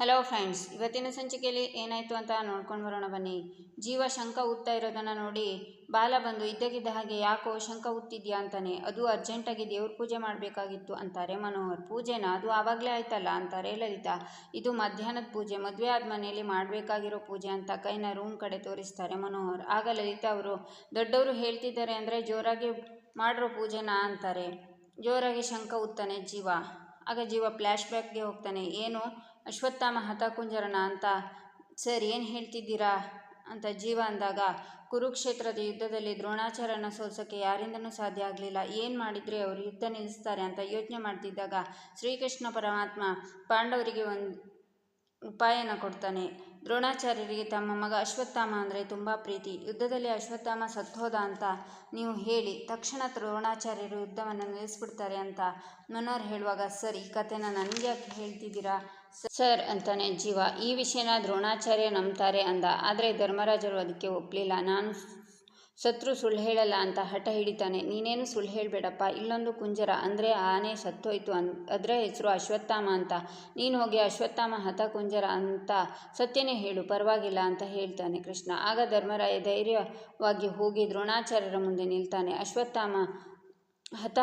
Hello friends ಇವತ್ತಿನ ಸಂಚಿಕೆಯಲ್ಲಿ ಏನಾಯಿತು ಅಂತ ನೋಡ್ಕೊಂಡು ಬರೋಣ ಬನ್ನಿ. ಜೀವ ಶಂಕ ಉತ್ತಾ ಇರೋದನ್ನು ನೋಡಿ ಬಾಲ ಬಂದು ಇದ್ದಕ್ಕಿದ್ದ ಹಾಗೆ ಯಾಕೋ ಶಂಕ ಉತ್ತಿದ್ಯಾ ಅಂತಾನೆ. ಅದು ಅರ್ಜೆಂಟಾಗಿ ದೇವ್ರ ಪೂಜೆ ಮಾಡಬೇಕಾಗಿತ್ತು ಅಂತಾರೆ ಮನೋಹರ್. ಪೂಜೆನ ಅದು ಆವಾಗಲೇ ಆಯ್ತಲ್ಲ ಅಂತಾರೆ ಲಲಿತಾ. ಇದು ಮಧ್ಯಾಹ್ನದ ಪೂಜೆ. ಮದುವೆ ಆದ ಮನೆಯಲ್ಲಿ ಮಾಡಬೇಕಾಗಿರೋ ಪೂಜೆ ಅಂತ ಕೈನ ರೂಮ್ ಕಡೆ ತೋರಿಸ್ತಾರೆ ಮನೋಹರ್. ಆಗ ಲಲಿತಾ ಅವರು, ದೊಡ್ಡವರು ಹೇಳ್ತಿದ್ದಾರೆ ಅಂದರೆ ಜೋರಾಗಿ ಮಾಡಿರೋ ಪೂಜೆನಾ ಅಂತಾರೆ. ಜೋರಾಗಿ ಶಂಕ ಉತ್ತಾನೆ ಜೀವ. ಆಗ ಜೀವ ಫ್ಲ್ಯಾಶ್ ಬ್ಯಾಕ್ಗೆ ಹೋಗ್ತಾನೆ. ಏನು? ಅಶ್ವತ್ಥಾಮ ಹತಕುಂಜರನ ಅಂತ, ಸರ್, ಏನು ಹೇಳ್ತಿದ್ದೀರಾ? ಅಂತ ಜೀವ ಅಂದಾಗ, ಕುರುಕ್ಷೇತ್ರದ ಯುದ್ಧದಲ್ಲಿ ದ್ರೋಣಾಚಾರ್ಯನ ಸೋಲ್ಸೋಕ್ಕೆ ಯಾರಿಂದನೂ ಸಾಧ್ಯ ಆಗಲಿಲ್ಲ. ಏನು ಮಾಡಿದರೆ ಅವರು? ಯುದ್ಧ ನಿಲ್ಲಿಸ್ತಾರೆ ಅಂತ ಯೋಚನೆ ಮಾಡ್ತಿದ್ದಾಗ, ಶ್ರೀಕೃಷ್ಣ ಪರಮಾತ್ಮ ಪಾಂಡವರಿಗೆ ಒಂದು ಉಪಾಯನ ಕೊಡ್ತಾನೆ. ದ್ರೋಣಾಚಾರ್ಯರಿಗೆ ತಮ್ಮ ಮಗ ಅಶ್ವತ್ಥಾಮ ಅಂದರೆ ತುಂಬ ಪ್ರೀತಿ. ಯುದ್ಧದಲ್ಲಿ ಅಶ್ವತ್ಥಾಮ ಸತ್ತೋದ ಅಂತ ನೀವು ಹೇಳಿ, ತಕ್ಷಣ ದ್ರೋಣಾಚಾರ್ಯರು ಯುದ್ಧವನ್ನು ನಿಲ್ಲಿಸ್ಬಿಡ್ತಾರೆ ಅಂತ ಮನೋಹರ್ ಹೇಳುವಾಗ, ಸರ್, ಈ ಕಥೆನ ನನಗೆ ಯಾಕೆ ಹೇಳ್ತಿದ್ದೀರಾ? ಸರ್ ಅಂತಾನೆ ಜೀವ, ಈ ವಿಷಯನ ದ್ರೋಣಾಚಾರ್ಯ ನಂಬ್ತಾರೆ ಅಂದ. ಆದರೆ ಧರ್ಮರಾಜರು ಅದಕ್ಕೆ ಒಪ್ಪಲಿಲ್ಲ ನಾನು ಶತ್ರು ಸುಳ್ಳು ಹೇಳಲ್ಲ ಅಂತ ಹಠ ಹಿಡಿತಾನೆ. ನೀನೇನು ಸುಳ್ಳು ಹೇಳಬೇಡಪ್ಪ. ಇಲ್ಲೊಂದು ಕುಂಜರ. ಅಂದರೆ ಆನೆ ಸತ್ತೋಯ್ತು ಅನ್, ಅದರ ಹೆಸರು ಅಶ್ವತ್ಥಾಮ ಅಂತ. ನೀನು ಹೋಗಿ ಅಶ್ವತ್ಥಾಮ ಹತ ಕುಂಜರ ಅಂತ ಸತ್ಯನೇ ಹೇಳು. ಪರವಾಗಿಲ್ಲ ಅಂತ ಹೇಳ್ತಾನೆ ಕೃಷ್ಣ. ಆಗ ಧರ್ಮರಾಯ ಧೈರ್ಯವಾಗಿ ಹೋಗಿ ದ್ರೋಣಾಚಾರ್ಯರ ಮುಂದೆ ನಿಲ್ತಾನೆ. ಅಶ್ವತ್ಥಾಮ ಹತ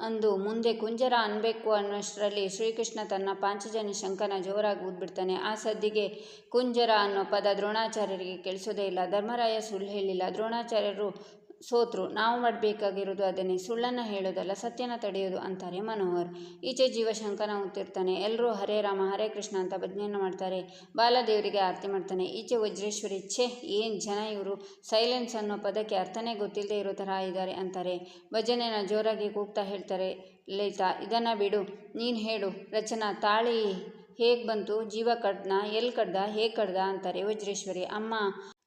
ಅಂದು ಮುಂದೆ ಕುಂಜರ ಅನ್ಬೇಕು ಅನ್ನೋಷ್ಟರಲ್ಲಿ ಶ್ರೀಕೃಷ್ಣ ತನ್ನ ಪಾಂಚಜನ್ಯ ಶಂಕನ ಜೋರಾಗಿ ಊದ್ಬಿಡ್ತಾನೆ. ಆ ಸದ್ದಿಗೆ ಕುಂಜರ ಅನ್ನೋ ಪದ ದ್ರೋಣಾಚಾರ್ಯರಿಗೆ ಕೇಳಿಸೋದೇ ಇಲ್ಲ. ಧರ್ಮರಾಯ ಸುಳ್ಳು ಹೇಳಿಲ್ಲ. ದ್ರೋಣಾಚಾರ್ಯರು ಸೋತ್ರು, ನಾವು ಮಾಡಬೇಕಾಗಿರೋದು ಅದನ್ನೇ. ಸುಳ್ಳನ್ನು ಹೇಳೋದಲ್ಲ, ಸತ್ಯನ ತಡೆಯೋದು ಅಂತಾರೆ ಮನೋಹರ್. ಈಚೆ ಜೀವಶಂಕನ ಉತ್ತಿರ್ತಾನೆ ಎಲ್ಲರೂ ಹರೇ ರಾಮ, ಹರೇ ಕೃಷ್ಣ ಅಂತ ಭಜನೆಯನ್ನು ಮಾಡ್ತಾರೆ. ಬಾಲದೇವರಿಗೆ ಆರತಿ ಮಾಡ್ತಾನೆ. ಈಚೆ ವಜ್ರೇಶ್ವರಿ, ಛೆ, ಏನು ಜನ ಇವರು? ಸೈಲೆನ್ಸ್ ಅನ್ನೋ ಪದಕ್ಕೆ ಅರ್ಥನೇ ಗೊತ್ತಿಲ್ಲದೆ ಇರೋ ಥರ ಇದ್ದಾರೆ ಅಂತಾರೆ. ಭಜನೆನ ಜೋರಾಗಿ ಕೂಗ್ತಾ ಹೇಳ್ತಾರೆ ಲಲಿತಾ. ಇದನ್ನು ಬಿಡು, ನೀನು ಹೇಳು. ರಚನಾ, ತಾಳಿ ಹೇಗೆ ಬಂತು? ಜೀವ ಕಡ್ನ ಎಲ್ಲಿ ಕಡ್ದ? ಹೇಗೆ ಕಡ್ದ? ಅಂತಾರೆ ವಜ್ರೇಶ್ವರಿ. ಅಮ್ಮ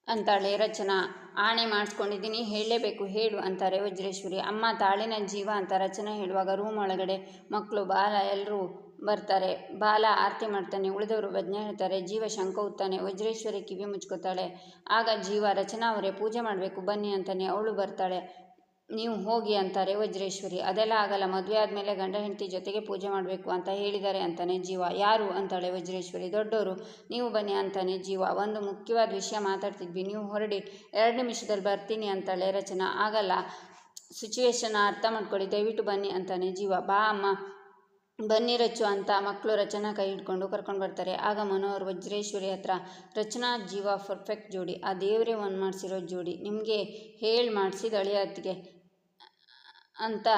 ಅಂತಾಳೆ ರಚನಾ. ಆಣೆ ಮಾಡಿಸ್ಕೊಂಡಿದ್ದೀನಿ, ಹೇಳಲೇಬೇಕು, ಹೇಳು ಅಂತಾರೆ ವಜ್ರೇಶ್ವರಿ. ಅಮ್ಮ ತಾಳಿನ ಜೀವ ಅಂತ ರಚನೆ ಹೇಳುವಾಗ ರೂಮ್ ಒಳಗಡೆ ಮಕ್ಕಳು, ಬಾಲ ಎಲ್ಲರೂ ಬರ್ತಾರೆ. ಬಾಲ ಆರತಿ ಮಾಡ್ತಾನೆ, ಉಳಿದವರು ಭಜನೆ ಹೇಳ್ತಾರೆ, ಜೀವ ಶಂಕ ಉತ್ತಾನೆ, ವಜ್ರೇಶ್ವರಿ ಕಿವಿ ಮುಚ್ಕೋತಾಳೆ. ಆಗ ಜೀವ ರಚನಾ ಅವರೇ, ಪೂಜೆ ಮಾಡಬೇಕು, ಬನ್ನಿ ಅಂತಾನೆ, ಅವಳು ಬರ್ತಾಳೆ. ನೀವು ಹೋಗಿ ಅಂತಾರೆ, ವಜ್ರೇಶ್ವರಿ. ಅದೆಲ್ಲ ಆಗಲ್ಲ, ಮದುವೆ ಆದಮೇಲೆ ಗಂಡ ಹೆಂಡತಿ ಜೊತೆಗೆ ಪೂಜೆ ಮಾಡಬೇಕು ಅಂತ ಹೇಳಿದ್ದಾರೆ ಅಂತಾನೆ ಜೀವ. ಯಾರು ಅಂತಾಳೆ ವಜ್ರೇಶ್ವರಿ? ದೊಡ್ಡವರು ನೀವು ಬನ್ನಿ ಅಂತಾನೆ ಜೀವ. ಒಂದು ಮುಖ್ಯವಾದ ವಿಷಯ ಮಾತಾಡ್ತಿದ್ವಿ. ನೀವು ಹೊರಡಿ. ಎರಡು ನಿಮಿಷದಲ್ಲಿ ಬರ್ತೀನಿ ಅಂತಾಳೆ ರಚನಾ. ಆಗಲ್ಲ. ಸಿಚುವೇಶನ್ ಅರ್ಥ ಮಾಡ್ಕೊಳ್ಳಿ. ದಯವಿಟ್ಟು ಬನ್ನಿ ಅಂತಾನೆ ಜೀವ. ಬಾ ಅಮ್ಮ. ಬನ್ನಿ ರಚು ಅಂತ ಮಕ್ಕಳು ರಚನಾ ಕೈ ಹಿಡ್ಕೊಂಡು ಕರ್ಕೊಂಡು ಬರ್ತಾರೆ. ಆಗ ಮನೋಹರ್ ವಜ್ರೇಶ್ವರಿ ಹತ್ರ, ರಚನಾ, ಜೀವ ಪರ್ಫೆಕ್ಟ್ ಜೋಡಿ. ಆ ದೇವರೇ ಒಂದು ಮಾಡಿಸಿರೋ ಜೋಡಿ. ನಿಮಗೆ ಹೇಳಿ ಮಾಡಿಸಿದ ಅಳಿಯತ್ತಿಗೆ ಅಂತ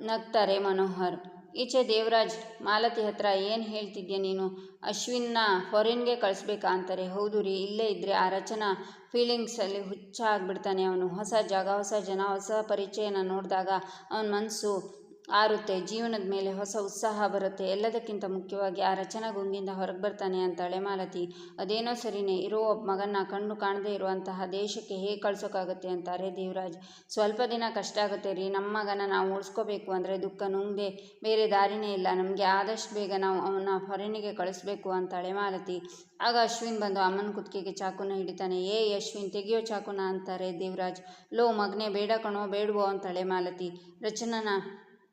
ನಗ್ತಾರೆ ಮನೋಹರ್. ಈಚೆ ದೇವರಾಜ್, ಮಾಲತಿ ಹತ್ರ ಏನು ಹೇಳ್ತಿದ್ಯಾ ನೀನು? ಅಶ್ವಿನ್ನ ಫಾರಿನ್ಗೆ ಕಳಿಸ್ಬೇಕಾ ಅಂತಾರೆ. ಹೌದು ರೀ, ಇಲ್ಲೇ ಇದ್ದರೆ ಆ ರಚನಾ ಫೀಲಿಂಗ್ಸಲ್ಲಿ ಹುಚ್ಚ ಆಗಿಬಿಡ್ತಾನೆ ಅವನು. ಹೊಸ ಜಾಗ, ಹೊಸ ಜನ, ಹೊಸ ಪರಿಚಯನ ನೋಡಿದಾಗ ಅವನ ಮನಸ್ಸು ಆರುತ್ತೆ, ಜೀವನದ ಮೇಲೆ ಹೊಸ ಉತ್ಸಾಹ ಬರುತ್ತೆ. ಎಲ್ಲದಕ್ಕಿಂತ ಮುಖ್ಯವಾಗಿ ಆ ರಚನಾ ಗುಂಗಿಂದ ಹೊರಗೆ ಬರ್ತಾನೆ ಅಂತಾಳೆ ಮಾಲತಿ ಅದೇನೋ ಸರಿನೇ, ಇರೋ ಒಬ್ಬ ಮಗನ ಕಣ್ಣು ಕಾಣದೇ ಇರುವಂತಹ ದೇಶಕ್ಕೆ ಹೇಗೆ ಕಳ್ಸೋಕ್ಕಾಗುತ್ತೆ ಅಂತಾರೆ ದೇವರಾಜ್. ಸ್ವಲ್ಪ ದಿನ ಕಷ್ಟ ಆಗುತ್ತೆ ರೀ ನಮ್ಮ ಮಗನ ನಾವು ಉಳಿಸ್ಕೋಬೇಕು ಅಂದರೆ ದುಃಖ ನುಂಗದೆ ಬೇರೆ ದಾರಿನೇ ಇಲ್ಲ. ನಮಗೆ ಆದಷ್ಟು ಬೇಗ ನಾವು ಅವನ ಹೊರನಿಗೆ ಕಳಿಸ್ಬೇಕು ಅಂತಾಳೆ ಮಾಲತಿ ಆಗ ಅಶ್ವಿನ್ ಬಂದು ಅಮ್ಮನ ಕುತ್ತಿಗೆಗೆ ಚಾಕುನ ಹಿಡಿತಾನೆ. ಏ ಅಶ್ವಿನ್, ತೆಗಿಯೋ ಚಾಕುನ ಅಂತಾರೆ ದೇವರಾಜ್. ಲೋ ಮಗನೇ, ಬೇಡ ಕಣೋ, ಬೇಡವೋ ಅಂತಾಳೆ ಮಾಲತಿ ರಚನನ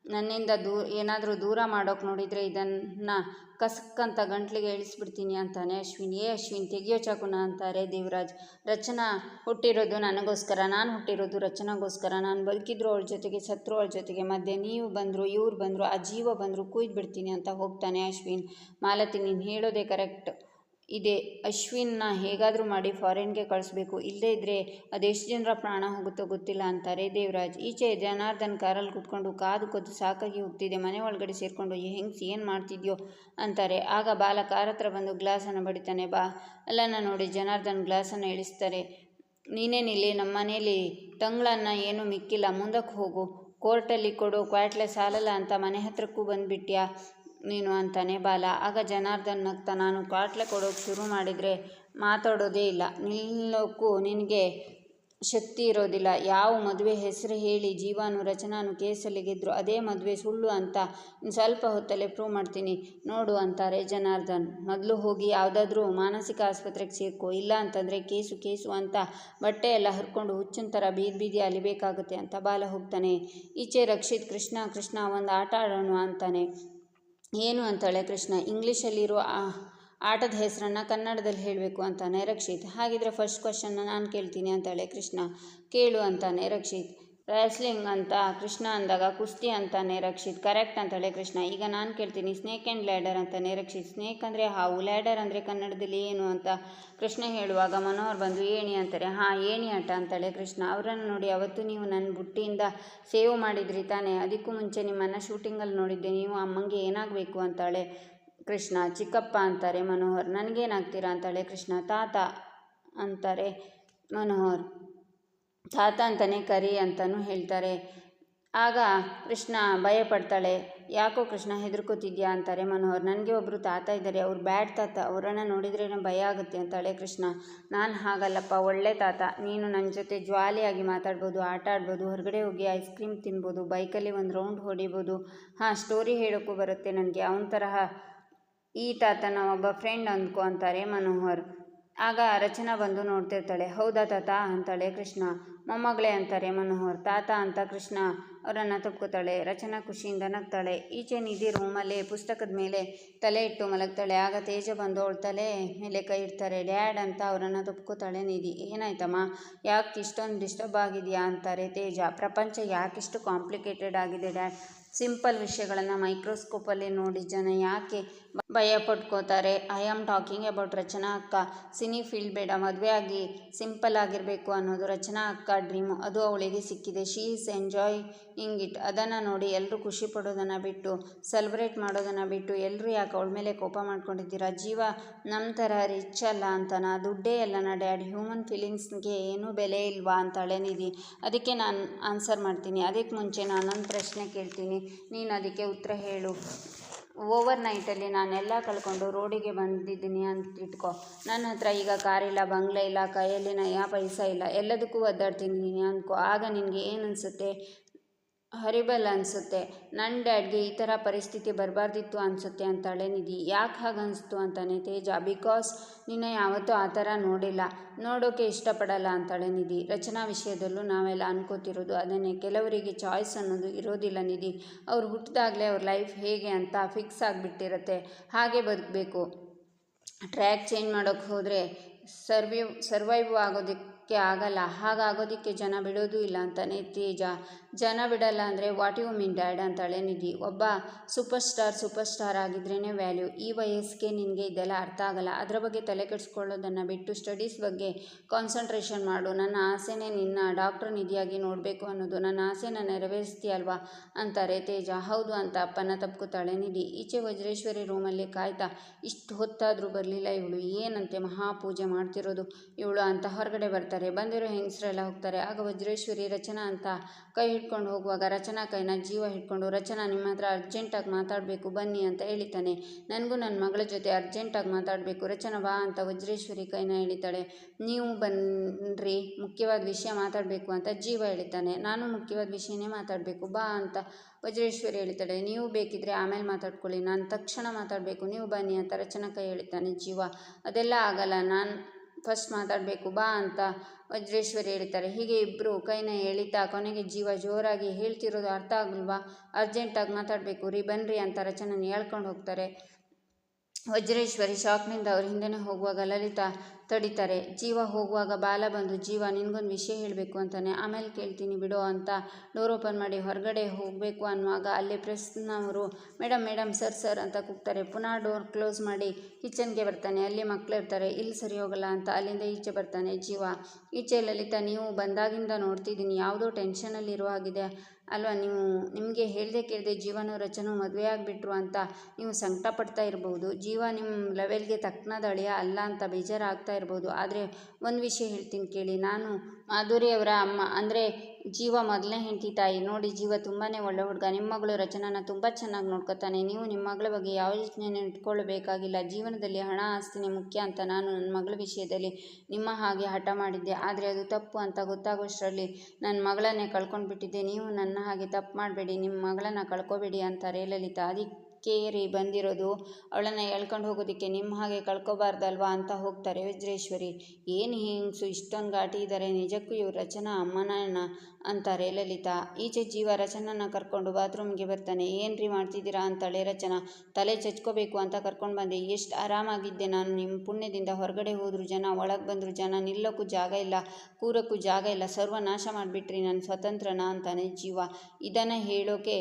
ನನ್ನಿಂದ ದೂ, ಏನಾದರೂ ದೂರ ಮಾಡೋಕೆ ನೋಡಿದರೆ ಇದನ್ನು ಕಸಕ್ಕಂತ ಗಂಟ್ಲಿಗೆ ಇಳಿಸ್ಬಿಡ್ತೀನಿ ಅಂತಾನೆ. ಅಶ್ವಿನ್, ಏ ಅಶ್ವಿನ್, ತೆಗಿಯೋ ಚಾಕುನ ಅಂತಾರೆ ದೇವರಾಜ್. ರಚನಾ ಹುಟ್ಟಿರೋದು ನನಗೋಸ್ಕರ, ನಾನು ಹುಟ್ಟಿರೋದು ರಚನಾಗೋಸ್ಕರ. ನಾನು ಬದುಕಿದ್ರು ಅವಳ ಜೊತೆಗೆ ಸತ್ರು ಅವಳ ಜೊತೆಗೆ ಮಧ್ಯೆ. ನೀವು ಬಂದರು, ಇವ್ರು ಬಂದರು, ಆ ಜೀವ ಬಂದರು ಕುಯ್ದು ಬಿಡ್ತೀನಿ ಅಂತ ಹೋಗ್ತಾನೆ ಅಶ್ವಿನ್. ಮಾಲತಿ, ನೀನು ಹೇಳೋದೇ ಕರೆಕ್ಟ್ ಇದೆ, ಅಶ್ವಿನ್ನ ಹೇಗಾದರೂ ಮಾಡಿ ಫಾರಿನ್ಗೆ ಕಳಿಸ್ಬೇಕು. ಇಲ್ಲದೇ ಇದ್ದರೆ ಅದೆಷ್ಟು ಜನರ ಪ್ರಾಣ ಹೋಗುತ್ತೋ ಗೊತ್ತಿಲ್ಲ ಅಂತಾರೆ ದೇವರಾಜ್. ಈಚೆ ಜನಾರ್ದನ್ ಕಾರಲ್ಲಿ ಕೂತ್ಕೊಂಡು ಕಾದು ಕೊದ್ದು ಸಾಕಾಗಿ ಹೋಗ್ತಿದೆ, ಮನೆ ಒಳಗಡೆ ಸೇರಿಕೊಂಡು ಹೆಂಗ್ಸ್ ಏನು ಮಾಡ್ತಿದ್ಯೋ ಅಂತಾರೆ. ಆಗ ಬಾಲ ಕಾರ್ ಹತ್ರ ಬಂದು ಗ್ಲಾಸನ್ನು ಬಡಿತಾನೆ, ಬಾ, ಅಲ್ಲನ್ನ ನೋಡಿ ಜನಾರ್ದನ್ ಗ್ಲಾಸನ್ನು ಇಳಿಸ್ತಾರೆ. ನೀನೇನಿಲ್ಲಿ ನಮ್ಮ ಮನೇಲಿ ತಂಗ್ಳನ್ನ ಏನೂ ಮಿಕ್ಕಿಲ್ಲ ಮುಂದಕ್ಕೆ ಹೋಗು. ಕೋರ್ಟಲ್ಲಿ ಕೊಡು ಕ್ವಾಟ್ಲೆ ಸಾಲಲ್ಲ ಅಂತ ಮನೆ ಹತ್ರಕ್ಕೂ ಬಂದುಬಿಟ್ಯಾ? ನೀನು ಅಂತಾನೆ ಬಾಲ. ಆಗ ಜನಾರ್ದನ್ ನಗ್ತ, ನಾನು ಕಾಟ್ಲೆ ಕೊಡೋಕೆ ಶುರು ಮಾಡಿದರೆ ಮಾತಾಡೋದೇ ಇಲ್ಲ. ನಿಲ್ಲೋಕ್ಕೂ ನಿನಗೆ ಶಕ್ತಿ ಇರೋದಿಲ್ಲ. ಯಾವ ಮದುವೆ ಹೆಸರು ಹೇಳಿ ಜೀವಾನು ರಚನಾನು ಕೇಸಲ್ಲಿ ಗೆದ್ದರು ಅದೇ ಮದುವೆ ಸುಳ್ಳು ಅಂತ ಸ್ವಲ್ಪ ಹೊತ್ತಲ್ಲೇ ಪ್ರೂವ್ ಮಾಡ್ತೀನಿ. ನೋಡು ಅಂತಾರೆ ಜನಾರ್ದನ್. ಮೊದಲು ಹೋಗಿ ಯಾವುದಾದ್ರೂ ಮಾನಸಿಕ ಆಸ್ಪತ್ರೆಗೆ ಸೇರ್ಕೊ. ಇಲ್ಲ ಅಂತಂದರೆ ಕೇಸು ಕೇಸು ಅಂತ ಬಟ್ಟೆ ಎಲ್ಲ ಹರ್ಕೊಂಡು ಹುಚ್ಚಿನ ಥರ ಬೀದಿ ಬೀದಿ ಅಲಿಬೇಕಾಗುತ್ತೆ ಅಂತ ಬಾಲ ಹೋಗ್ತಾನೆ. ಈಚೆ ರಕ್ಷಿತ್, ಕೃಷ್ಣ ಕೃಷ್ಣ, ಒಂದು ಆಟ ಆಡೋಣ ಅಂತಾನೆ. ಏನು ಅಂತಾಳೆ ಕೃಷ್ಣ? ಇಂಗ್ಲೀಷಲ್ಲಿರುವ ಆ ಆಟದ ಹೆಸರನ್ನು ಕನ್ನಡದಲ್ಲಿ ಹೇಳಬೇಕು ಅಂತಾನೆ ರಕ್ಷಿತ್. ಹಾಗಿದ್ರೆ ಫಸ್ಟ್ ಕ್ವಶನ್ನ ನಾನು ಕೇಳ್ತೀನಿ ಅಂತಾಳೆ ಕೃಷ್ಣ. ಕೇಳು ಅಂತಾನೆ ರಕ್ಷಿತ್. ರ್ಯಾಸ್ಲಿಂಗ್ ಅಂತ, ಕೃಷ್ಣ ಅಂದಾಗ ಕುಸ್ತಿ ಅಂತಾನೆ ರಕ್ಷಿತ್ ಕರೆಕ್ಟ್ ಅಂತಾಳೆ ಕೃಷ್ಣ. ಈಗ ನಾನು ಕೇಳ್ತೀನಿ ಸ್ನೇಕ್ ಆ್ಯಂಡ್ ಲ್ಯಾಡರ್ ಅಂತಾನೆ ರಕ್ಷಿತ್. ಸ್ನೇಕ್ ಅಂದರೆ ಹಾವು ಲ್ಯಾಡರ್ ಅಂದರೆ ಕನ್ನಡದಲ್ಲಿ ಏನು ಅಂತ ಕೃಷ್ಣ ಹೇಳುವಾಗ ಮನೋಹರ್ ಬಂದು ಏಣಿ ಅಂತಾರೆ. ಹಾಂ, ಏಣಿ ಆಟ ಅಂತಾಳೆ ಕೃಷ್ಣ. ಅವರನ್ನು ನೋಡಿ ಅವತ್ತು ನೀವು ನನ್ನ ಬುಟ್ಟಿಯಿಂದ ಸೇವ್ ಮಾಡಿದ್ರಿ ತಾನೇ. ಅದಕ್ಕೂ ಮುಂಚೆ ನಿಮ್ಮನ್ನು ಶೂಟಿಂಗಲ್ಲಿ ನೋಡಿದ್ದೆ. ನೀವು ಅಮ್ಮಂಗೆ ಏನಾಗಬೇಕು ಅಂತಾಳೆ ಕೃಷ್ಣ. ಚಿಕ್ಕಪ್ಪ ಅಂತಾರೆ ಮನೋಹರ್. ನನಗೇನಾಗ್ತೀರಾ ಅಂತಾಳೆ ಕೃಷ್ಣ. ತಾತ ಅಂತಾರೆ ಮನೋಹರ್. ತಾತ ಅಂತಲೇ ಕರಿ ಅಂತಲೂ ಹೇಳ್ತಾರೆ. ಆಗ ಕೃಷ್ಣ ಭಯಪಡ್ತಾಳೆ. ಯಾಕೋ ಕೃಷ್ಣ ಹೆದರ್ಕೋತಿದ್ಯಾ ಅಂತಾರೆ ಮನೋಹರ್. ನನಗೆ ಒಬ್ಬರು ತಾತ ಇದ್ದಾರೆ. ಅವ್ರು ಬ್ಯಾಡ್ ತಾತ. ಅವರನ್ನು ನೋಡಿದ್ರೇ ಭಯ ಆಗುತ್ತೆ ಅಂತಾಳೆ ಕೃಷ್ಣ. ನಾನು ಹಾಗಲ್ಲಪ್ಪ, ಒಳ್ಳೆ ತಾತ. ನೀನು ನನ್ನ ಜೊತೆ ಜ್ವಾಲಿಯಾಗಿ ಮಾತಾಡ್ಬೋದು, ಆಟ ಆಡ್ಬೋದು, ಹೊರಗಡೆ ಹೋಗಿ ಐಸ್ ಕ್ರೀಮ್ ತಿನ್ಬೋದು, ಬೈಕಲ್ಲಿ ಒಂದು ರೌಂಡ್ ಹೊಡಿಬೋದು. ಹಾಂ ಸ್ಟೋರಿ ಹೇಳೋಕ್ಕೂ ಬರುತ್ತೆ ನನಗೆ. ಅವನ ತರಹ ಈ ತಾತನ ಒಬ್ಬ ಫ್ರೆಂಡ್ ಅಂದ್ಕೊ ಅಂತಾರೆ ಮನೋಹರ್. ಆಗ ರಚನಾ ಬಂದು ನೋಡ್ತಿರ್ತಾಳೆ. ಹೌದಾ ತಾತ? ಅಂತಾಳೆ ಕೃಷ್ಣ. ಮೊಮ್ಮಗಳೇ ಅಂತಾರೆ ಮನೋಹರ್, ತಾತ ಅಂತ ಕೃಷ್ಣ ಅವರನ್ನು ತಪ್ಕೋತಾಳೆ ರಚನಾ ಖುಷಿಯಿಂದ ನಗ್ತಾಳೆ. ಈಚೆ ನಿಧಿ ರೂಮಲ್ಲಿ ಪುಸ್ತಕದ ಮೇಲೆ ತಲೆ ಇಟ್ಟು ಮಲಗ್ತಾಳೆ. ಆಗ ತೇಜ ಬಂದು ಅವಳ ತಲೆ ಮೇಲೆ ಕೈ ಇಡ್ತಾರೆ. ಡ್ಯಾಡ್ ಅಂತ ಅವರನ್ನು ತಪ್ಕೋತಾಳೆ ನಿಧಿ. ಏನಾಯ್ತಮ್ಮ? ಯಾಕೆ ಇಷ್ಟೊಂದು ಡಿಸ್ಟರ್ಬ್ ಆಗಿದೆಯಾ? ಅಂತಾರೆ ತೇಜ. ಪ್ರಪಂಚ ಯಾಕಿಷ್ಟು ಕಾಂಪ್ಲಿಕೇಟೆಡ್ ಆಗಿದೆ ಡ್ಯಾಡ್. ಸಿಂಪಲ್ ವಿಷಯಗಳನ್ನು ಮೈಕ್ರೋಸ್ಕೋಪಲ್ಲಿ ನೋಡಿ ಜನ ಯಾಕೆ ಭಯ ಪಟ್ಕೋತಾರೆ? I am talking about Rachana ಅಕ್ಕ. ಸಿನಿ ಫೀಲ್ಡ್ ಬೇಡ. ಮದುವೆ ಆಗಿ ಸಿಂಪಲ್ ಆಗಿರಬೇಕು ಅನ್ನೋದು ರಚನಾ ಅಕ್ಕ ಡ್ರೀಮು? ಅದು ಅವಳಿಗೆ ಸಿಕ್ಕಿದೆ. ಶೀ ಈಸ್ ಎಂಜಾಯಿಂಗ್ ಇಟ್ ಅದನ್ನು ನೋಡಿ ಎಲ್ಲರೂ ಖುಷಿ ಪಡೋದನ್ನು ಬಿಟ್ಟು ಸೆಲೆಬ್ರೇಟ್ ಮಾಡೋದನ್ನು ಬಿಟ್ಟು ಎಲ್ಲರೂ ಯಾಕೆ ಅವಳ ಮೇಲೆ ಕೋಪ ಮಾಡ್ಕೊಂಡಿದ್ದೀರಾ? ಜೀವ ನಮ್ಮ ಥರ ರಿಚ್ ಅಲ್ಲ ಅಂತನಾ? ದುಡ್ಡೇ ಅಲ್ಲ ನಾ ಡ್ಯಾಡ್. ಹ್ಯೂಮನ್ ಫೀಲಿಂಗ್ಸ್ಗೆ ಏನೂ ಬೆಲೆ ಇಲ್ವಾ ಅಂತ ನಿಧಿ. ಅದಕ್ಕೆ ನಾನು ಆನ್ಸರ್ ಮಾಡ್ತೀನಿ. ಅದಕ್ಕೆ ಮುಂಚೆ ನಾನೊಂದು ಪ್ರಶ್ನೆ ಕೇಳ್ತೀನಿ. ನೀನು ಅದಕ್ಕೆ ಉತ್ತರ ಹೇಳು. ಓವರ್ ನೈಟಲ್ಲಿ ನಾನೆಲ್ಲ ಕಳ್ಕೊಂಡು ರೋಡಿಗೆ ಬಂದಿದ್ದೀನಿ ಅಂತ ಇಟ್ಕೊ. ನನ್ನ ಹತ್ರ ಈಗ ಕಾರಿಲ್ಲ ಬಂಗ್ಲೆ ಇಲ್ಲ ಕೈಯಲ್ಲಿ ನಯ ಪೈಸ ಇಲ್ಲ, ಎಲ್ಲದಕ್ಕೂ ಒದ್ದಾಡ್ತಿದ್ದೀನಿ ಅಂದ್ಕೊ. ಆಗ ನಿನಗೆ ಏನು ಅನಿಸುತ್ತೆ? ಹರಿಬಲ್ ಅನಿಸುತ್ತೆ. ನನ್ನ ಡ್ಯಾಡ್ಗೆ ಈ ಥರ ಪರಿಸ್ಥಿತಿ ಬರಬಾರ್ದಿತ್ತು ಅನಿಸುತ್ತೆ ಅಂತಾಳೆ ನಿಧಿ. ಯಾಕೆ ಹಾಗೆ ಅನಿಸ್ತು ಅಂತಾನೆ ತೇಜ. ಬಿಕಾಸ್ ನಿನ್ನ ಯಾವತ್ತೂ ಆ ಥರ ನೋಡಿಲ್ಲ. ನೋಡೋಕೆ ಇಷ್ಟಪಡಲ್ಲ ಅಂತಾಳೆ ನಿಧಿ. ರಚನಾ ವಿಷಯದಲ್ಲೂ ನಾವೆಲ್ಲ ಅನ್ಕೋತಿರೋದು. ಅದನ್ನೇ ಕೆಲವರಿಗೆ ಚಾಯ್ಸ್ ಅನ್ನೋದು ಇರೋದಿಲ್ಲ ನಿಧಿ. ಅವ್ರು ಹುಟ್ಟಿದಾಗಲೇ ಅವ್ರ ಲೈಫ್ ಹೇಗೆ ಅಂತ ಫಿಕ್ಸ್ ಆಗಿಬಿಟ್ಟಿರುತ್ತೆ. ಹಾಗೆ ಬದುಕಬೇಕು. ಟ್ರ್ಯಾಕ್ ಚೇಂಜ್ ಮಾಡೋಕ್ಕೆ ಹೋದರೆ ಸರ್ವೈವ್ ಸರ್ವೈವ್ ಆಗೋದಕ್ಕೆ ಆಗಲ್ಲ. ಹಾಗಾಗೋದಕ್ಕೆ ಜನ ಬಿಡೋದು ಇಲ್ಲ ಅಂತಾನೆ ತೇಜ. ಜನ ಬಿಡಲ್ಲ ಅಂದರೆ ವಾಟ್ ಯು ಮೀನ್ ಡ್ಯಾಡ್ ಅಂತಾಳೆ ನಿಧಿ. ಒಬ್ಬ ಸೂಪರ್ ಸ್ಟಾರ್ ಸೂಪರ್ ಸ್ಟಾರ್ ಆಗಿದ್ರೇ ವ್ಯಾಲ್ಯೂ. ಈ ವಯಸ್ಸಿಗೆ ನಿನಗೆ ಇದೆಲ್ಲ ಅರ್ಥ ಆಗಲ್ಲ. ಅದರ ಬಗ್ಗೆ ತಲೆ ಕೆಡಿಸ್ಕೊಳ್ಳೋದನ್ನು ಬಿಟ್ಟು ಸ್ಟಡೀಸ್ ಬಗ್ಗೆ ಕಾನ್ಸಂಟ್ರೇಷನ್ ಮಾಡು. ನನ್ನ ಆಸೆನೇ ನಿನ್ನ ಡಾಕ್ಟರ್ ನಿಧಿಯಾಗಿ ನೋಡಬೇಕು ಅನ್ನೋದು. ನನ್ನ ಆಸೆನ ನೆರವೇರಿಸ್ತೀಯಲ್ವಾ ಅಂತಾರೆ ತೇಜ. ಹೌದು ಅಂತ ಅಪ್ಪನ ತಪ್ಕೋತಾಳೆ ನಿಧಿ. ಈಚೆ ವಜ್ರೇಶ್ವರಿ ರೂಮಲ್ಲಿ ಕಾಯ್ತಾ, ಇಷ್ಟು ಹೊತ್ತಾದರೂ ಬರಲಿಲ್ಲ ಇವಳು. ಏನಂತೆ ಮಹಾಪೂಜೆ ಮಾಡ್ತಿರೋದು. ಇವಳು ಅಂತ ಹೊರಗಡೆ ಬರ್ತಾರೆ. ಬಂದಿರೋ ಹೆಂಗಸರೆಲ್ಲ ಹೋಗ್ತಾರೆ. ಆಗ ವಜ್ರೇಶ್ವರಿ ರಚನಾ ಅಂತ ಕೈ ಹಿಡ್ಕೊಂಡು ಹೋಗುವಾಗ ರಚನಾ ಕೈನ ಜೀವ ಹಿಡ್ಕೊಂಡು, ರಚನಾ ನಿಮ್ಮ ಹತ್ರ ಅರ್ಜೆಂಟಾಗಿ ಮಾತಾಡಬೇಕು, ಬನ್ನಿ ಅಂತ ಹೇಳಿತಾನೆ. ನನಗೂ ನನ್ನ ಮಗಳ ಜೊತೆ ಅರ್ಜೆಂಟಾಗಿ ಮಾತಾಡಬೇಕು. ರಚನಾ, ಬಾ ಅಂತ ವಜ್ರೇಶ್ವರಿ ಕೈನ ಹೇಳಿತಾಳೆ ನೀವು ಬನ್ನಿರಿ ಮುಖ್ಯವಾದ ವಿಷಯ ಮಾತಾಡಬೇಕು ಅಂತ ಜೀವ ಹೇಳಿತಾನೆ ನಾನು ಮುಖ್ಯವಾದ ವಿಷಯನೇ ಮಾತಾಡಬೇಕು, ಬಾ ಅಂತ ವಜ್ರೇಶ್ವರಿ ಹೇಳ್ತಾಳೆ ನೀವು ಬೇಕಿದ್ರೆ ಆಮೇಲೆ ಮಾತಾಡ್ಕೊಳ್ಳಿ. ನಾನು ತಕ್ಷಣ ಮಾತಾಡಬೇಕು. ನೀವು ಬನ್ನಿ ಅಂತ ರಚನಾ ಕೈ ಹೇಳ್ತಾನೆ ಜೀವ. ಅದೆಲ್ಲ ಆಗಲ್ಲ. ನಾನು ಫಸ್ಟ್ ಮಾತಾಡಬೇಕು, ಬಾ ಅಂತ ವಜ್ರೇಶ್ವರಿ ಹೇಳ್ತಾರೆ ಹೀಗೆ ಇಬ್ಬರು ಕೈನ ಎಳಿತಾ ಕೊನೆಗೆ ಜೀವ ಜೋರಾಗಿ ಹೇಳ್ತಿರೋದು ಅರ್ಥ ಆಗಲ್ವಾ ಅರ್ಜೆಂಟಾಗಿ ಮಾತಾಡಬೇಕು, ರೀ ಬನ್ನಿರಿ ಅಂತ ರಚನನ ಹೇಳ್ಕೊಂಡು ಹೋಗ್ತಾರೆ. ವಜ್ರೇಶ್ವರಿ ಶಾಕ್ನಿಂದ ಅವ್ರ ಹಿಂದೆನೇ ಹೋಗುವಾಗ ಲಲಿತಾ ತಡಿತಾರೆ. ಜೀವ ಹೋಗುವಾಗ ಬಾಲ ಬಂದು, ಜೀವ ನಿನಗೊಂದು ವಿಷಯ ಹೇಳಬೇಕು ಅಂತಾನೆ. ಆಮೇಲೆ ಕೇಳ್ತೀನಿ ಬಿಡು ಅಂತ ಡೋರ್ ಓಪನ್ ಮಾಡಿ ಹೊರಗಡೆ ಹೋಗಬೇಕು ಅನ್ನುವಾಗ ಅಲ್ಲಿ ಪ್ರೆಸ್ನವರು ಮೇಡಮ್ ಮೇಡಮ್ ಸರ್ ಸರ್ ಅಂತ ಕೂಗ್ತಾರೆ. ಪುನಃ ಡೋರ್ ಕ್ಲೋಸ್ ಮಾಡಿ ಕಿಚನ್ಗೆ ಬರ್ತಾನೆ. ಅಲ್ಲಿ ಮಕ್ಕಳು ಇರ್ತಾರೆ. ಇಲ್ಲಿ ಸರಿ ಹೋಗಲ್ಲ ಅಂತ ಅಲ್ಲಿಂದ ಈಚೆ ಬರ್ತಾನೆ ಜೀವ. ಈಚೆ ಲಲಿತಾ, ನೀವು ಬಂದಾಗಿಂದ ನೋಡ್ತಿದ್ದೀನಿ. ಯಾವುದೋ ಟೆನ್ಷನಲ್ಲಿರುವ ಹಾಗಿದೆ. ಅಲ್ವಾ, ನೀವು ನಿಮಗೆ ಹೇಳದೆ ಕೇಳದೆ ಜೀವನ ರಚನೆ ಮದುವೆ ಆಗಿಬಿಟ್ರು ಅಂತ ನೀವು ಸಂಕಟ ಪಡ್ತಾ ಇರ್ಬೋದು. ಜೀವ ನಿಮ್ಮ ಲೆವೆಲ್ಗೆ ತಕ್ಕನಾದ ಅಳಿಯ ಅಲ್ಲ ಅಂತ ಬೇಜಾರಾಗ್ತಾ ಇರ್ಬೋದು. ಆದರೆ ಒಂದು ವಿಷಯ ಹೇಳ್ತೀನಿ ಕೇಳಿ. ನಾನು ಮಾಧುರಿ ಅವರ ಅಮ್ಮ, ಅಂದರೆ ಜೀವ ಮೊದಲನೇ ಹೆಂಡತಿ ತಾಯಿ. ನೋಡಿ, ಜೀವ ತುಂಬಾ ಒಳ್ಳೆ ಹುಡುಗ. ನಿಮ್ಮ ಮಗಳು ರಚನಾನ ತುಂಬ ಚೆನ್ನಾಗಿ ನೋಡ್ಕೊತಾನೆ. ನೀವು ನಿಮ್ಮ ಮಗಳ ಬಗ್ಗೆ ಯಾವ ಯೋಚನೆಯನ್ನು ಇಟ್ಕೊಳ್ಳಬೇಕಾಗಿಲ್ಲ ಜೀವನದಲ್ಲಿ ಹಣ ಆಸ್ತಿನೇ ಮುಖ್ಯ ಅಂತ ನಾನು ನನ್ನ ಮಗಳ ವಿಷಯದಲ್ಲಿ ನಿಮ್ಮ ಹಾಗೆ ಹಠ ಮಾಡಿದ್ದೆ. ಆದರೆ ಅದು ತಪ್ಪು ಅಂತ ಗೊತ್ತಾಗೋಷ್ಟರಲ್ಲಿ ನನ್ನ ಮಗಳನ್ನೇ ಕಳ್ಕೊಂಡ್ಬಿಟ್ಟಿದ್ದೆ. ನೀವು ನನ್ನ ಹಾಗೆ ತಪ್ಪು ಮಾಡಬೇಡಿ. ನಿಮ್ಮ ಮಗಳನ್ನು ಕಳ್ಕೊಬೇಡಿ ಅಂತಾರೆ ಲಲಿತಾ ಅದಕ್ಕೆ ಕೇರಿ ಬಂದಿರೋದು, ಅವಳನ್ನ ಎಳ್ಕೊಂಡು ಹೋಗೋದಕ್ಕೆ ನಿಮ್ಮ ಹಾಗೆ ಕಳ್ಕೊಬಾರ್ದಲ್ವಾ ಅಂತ ಹೋಗ್ತಾರೆ ವಜ್ರೇಶ್ವರಿ. ಏನು ಹಿಂಗ್ಸು, ಇಷ್ಟೊಂದು ಘಾಟಿ ಇದ್ದಾರೆ ನಿಜಕ್ಕೂ ಇವ್ರು ರಚನಾ ಅಮ್ಮನಣ್ಣ ಅಂತಾರೆ ಲಲಿತಾ. ಈಚೆ ಜೀವ ರಚನನ್ನ ಕರ್ಕೊಂಡು ಬಾತ್ರೂಮ್ಗೆ ಬರ್ತಾನೆ. ಏನ್ರಿ ಮಾಡ್ತಿದ್ದೀರಾ ಅಂತಾಳೆ ರಚನಾ. ತಲೆ ಚಚ್ಕೋಬೇಕು ಅಂತ ಕರ್ಕೊಂಡು ಬಂದೆ. ಎಷ್ಟು ಆರಾಮಾಗಿದ್ದೆ ನಾನು. ನಿಮ್ಮ ಪುಣ್ಯದಿಂದ ಹೊರಗಡೆ ಹೋದ್ರು ಜನ, ಒಳಗೆ ಬಂದರು ಜನ, ನಿಲ್ಲೋಕ್ಕೂ ಜಾಗ ಇಲ್ಲ, ಕೂರಕ್ಕೂ ಜಾಗ ಇಲ್ಲ. ಸರ್ವನಾಶ ಮಾಡಿಬಿಟ್ರಿ ನಾನು ಸ್ವತಂತ್ರನ ಅಂತಾನೆ ಜೀವ. ಇದನ್ನು ಹೇಳೋಕೆ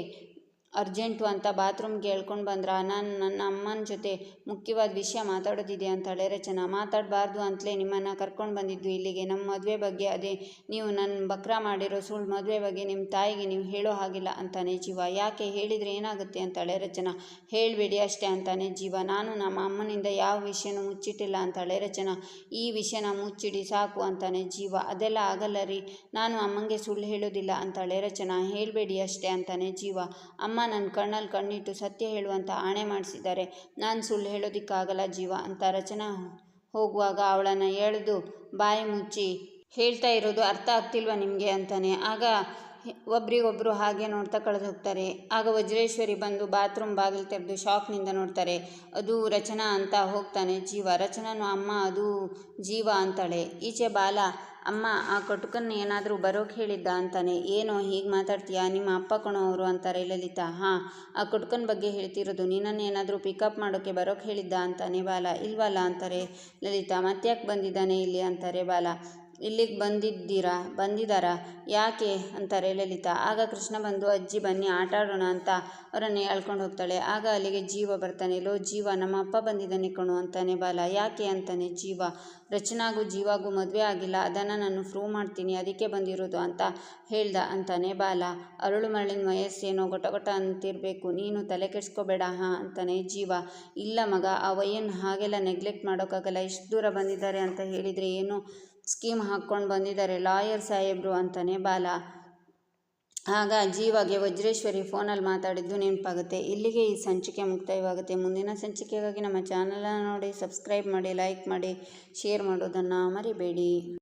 ಅರ್ಜೆಂಟು ಅಂತ ಬಾತ್ರೂಮ್ಗೆ ಹೇಳ್ಕೊಂಡು ಬಂದ್ರ, ನಾನು ನನ್ನ ಅಮ್ಮನ ಜೊತೆ ಮುಖ್ಯವಾದ ವಿಷಯ ಮಾತಾಡೋದಿದೆ ಅಂತಾಳೆ ರಚನಾ, ಮಾತಾಡಬಾರ್ದು ಅಂತಲೇ ನಿಮ್ಮನ್ನು ಕರ್ಕೊಂಡು ಬಂದಿದ್ದು ಇಲ್ಲಿಗೆ. ನಮ್ಮ ಮದುವೆ ಬಗ್ಗೆ ಅದೇ, ನೀವು ನನ್ನ ಬಕ್ರ ಮಾಡಿರೋ ಸುಳ್ಳು ಮದುವೆ ಬಗ್ಗೆ ನಿಮ್ಮ ತಾಯಿಗೆ ನೀವು ಹೇಳೋ ಹಾಗಿಲ್ಲ ಅಂತಾನೆ ಜೀವ. ಯಾಕೆ? ಹೇಳಿದರೆ ಏನಾಗುತ್ತೆ? ಅಂತಾಳೆ ರಚನಾ. ಹೇಳಬೇಡಿ ಅಷ್ಟೇ ಅಂತಾನೆ ಜೀವ. ನಾನು ನಮ್ಮ ಅಮ್ಮನಿಂದ ಯಾವ ವಿಷಯನೂ ಮುಚ್ಚಿಟ್ಟಿಲ್ಲ ಅಂತಾಳೆ ರಚನಾ. ಈ ವಿಷಯನ ಮುಚ್ಚಿಡಿ ಸಾಕು ಅಂತಾನೆ ಜೀವ. ಅದೆಲ್ಲ ಆಗಲ್ಲ ರೀ, ನಾನು ಅಮ್ಮಂಗೆ ಸುಳ್ಳು ಹೇಳೋದಿಲ್ಲ ಅಂತಾಳೆ ರಚನಾ. ಹೇಳಬೇಡಿ ಅಷ್ಟೇ ಅಂತಾನೆ ಜೀವ. ಅಮ್ಮ ನನ್ನ ಕಣ್ಣಲ್ಲಿ ಕಣ್ಣಿಟ್ಟು ಸತ್ಯ ಹೇಳುವಂತ ಆಣೆ ಮಾಡಿಸಿದ್ದಾರೆ ನಾನು ಸುಳ್ಳು ಹೇಳೋದಕ್ಕಾಗಲ್ಲ ಜೀವ ಅಂತ ರಚನಾ ಹೋಗುವಾಗ ಅವಳನ್ನು ಎಳೆದು ಬಾಯಿ ಮುಚ್ಚಿ ಹೇಳ್ತಾ ಇರೋದು ಅರ್ಥ ಆಗ್ತಿಲ್ವ ನಿಮಗೆ ಅಂತಾನೆ. ಆಗ ಒಬ್ರಿಗೊಬ್ರು ಹಾಗೆ ನೋಡ್ತಾ ಕಳೆದು ಹೋಗ್ತಾರೆ. ಆಗ ವಜ್ರೇಶ್ವರಿ ಬಂದು ಬಾತ್ರೂಮ್ ಬಾಗಿಲು ತೆರೆದು ಶಾಕ್ನಿಂದ ನೋಡ್ತಾರೆ. ಅದು ರಚನಾ ಅಂತ ಹೋಗ್ತಾನೆ. ಜೀವ, ರಚನಾನು ಅಮ್ಮ, ಅದು ಜೀವ ಅಂತಾಳೆ. ಈಚೆ ಬಾಲ, ಅಮ್ಮ, ಆ ಕಟುಕನ್ನ ಏನಾದರೂ ಬರೋಕೆ ಹೇಳಿದ್ದ ಅಂತಾನೆ. ಏನೋ, ಹೀಗೆ ಮಾತಾಡ್ತೀಯಾ? ನಿಮ್ಮ ಅಪ್ಪ ಕಣೋ ಅವರು ಅಂತಾರೆ ಲಲಿತಾ. ಹಾಂ, ಆ ಕಟುಕನ ಬಗ್ಗೆ ಹೇಳ್ತಿರೋದು. ನಿನ್ನನ್ನು ಏನಾದರೂ ಪಿಕಪ್ ಮಾಡೋಕ್ಕೆ ಬರೋಕೆ ಹೇಳಿದ್ದ ಅಂತಾನೆ ಬಾಲ. ಇಲ್ವಲ್ಲ ಅಂತಾರೆ ಲಲಿತಾ. ಮತ್ತ್ಯಾಕೆ ಬಂದಿದ್ದಾನೆ ಇಲ್ಲಿ ಅಂತಾರೆ ಬಾಲ. ಇಲ್ಲಿಗೆ ಬಂದಿದ್ದೀರಾ? ಬಂದಿದ್ದಾರಾ ಯಾಕೆ? ಅಂತಾರೆ ಲಲಿತಾ. ಆಗ ಕೃಷ್ಣ ಬಂದು, ಅಜ್ಜಿ ಬನ್ನಿ, ಆಟ ಆಡೋಣ ಅಂತ ಅವರನ್ನು ಎಳ್ಕೊಂಡು ಹೋಗ್ತಾಳೆ. ಆಗ ಅಲ್ಲಿಗೆ ಜೀವ ಬರ್ತಾನೆ. ಲೋ, ಜೀವ, ನಮ್ಮ ಅಪ್ಪ ಬಂದಿದ್ದಾನೆ ಕಣು ಅಂತಾನೆ ಬಾಲ. ಯಾಕೆ ಅಂತಾನೆ? ಜೀವ. ರಚನಾಗೂ ಜೀವಾಗೂ ಮದುವೆ ಆಗಿಲ್ಲ. ಅದನ್ನು ನಾನು ಪ್ರೂವ್ ಮಾಡ್ತೀನಿ. ಅದಕ್ಕೆ ಬಂದಿರೋದು ಅಂತ ಹೇಳ್ದ ಅಂತಾನೆ ಬಾಲ. ಅರಳು ಮರಳಿನ ವಯಸ್ಸೇನೋ ಗೊಟ ಗೊಟ ಅಂತಿರಬೇಕು. ನೀನು ತಲೆ ಕೆಡಿಸ್ಕೋಬೇಡ, ಹಾಂ, ಅಂತಾನೆ ಜೀವ. ಇಲ್ಲ ಮಗ, ಆ ವಯನ್ ಹಾಗೆಲ್ಲ ನೆಗ್ಲೆಕ್ಟ್ ಮಾಡೋಕ್ಕಾಗಲ್ಲ. ಇಷ್ಟು ದೂರ ಬಂದಿದ್ದಾರೆ ಅಂತ ಹೇಳಿದರೆ ಏನು ಸ್ಕೀಮ್ ಹಾಕ್ಕೊಂಡು ಬಂದಿದ್ದಾರೆ. ಲಾಯರ್ ಸಾಹೇಬರು ಅಂತಾನೆ ಬಾಲ. ಆಗ ಜೀವಾಗೆ ವಜ್ರೇಶ್ವರಿ ಫೋನಲ್ಲಿ ಮಾತಾಡಿದ್ದು ನೆನಪಾಗುತ್ತೆ. ಇಲ್ಲಿಗೆ ಈ ಸಂಚಿಕೆ ಮುಕ್ತಾಯವಾಗುತ್ತೆ. ಮುಂದಿನ ಸಂಚಿಕೆಗಾಗಿ ನಮ್ಮ ಚಾನಲನ್ನು ನೋಡಿ, ಸಬ್ಸ್ಕ್ರೈಬ್ ಮಾಡಿ, ಲೈಕ್ ಮಾಡಿ, ಶೇರ್ ಮಾಡೋದನ್ನು ಮರಿಬೇಡಿ.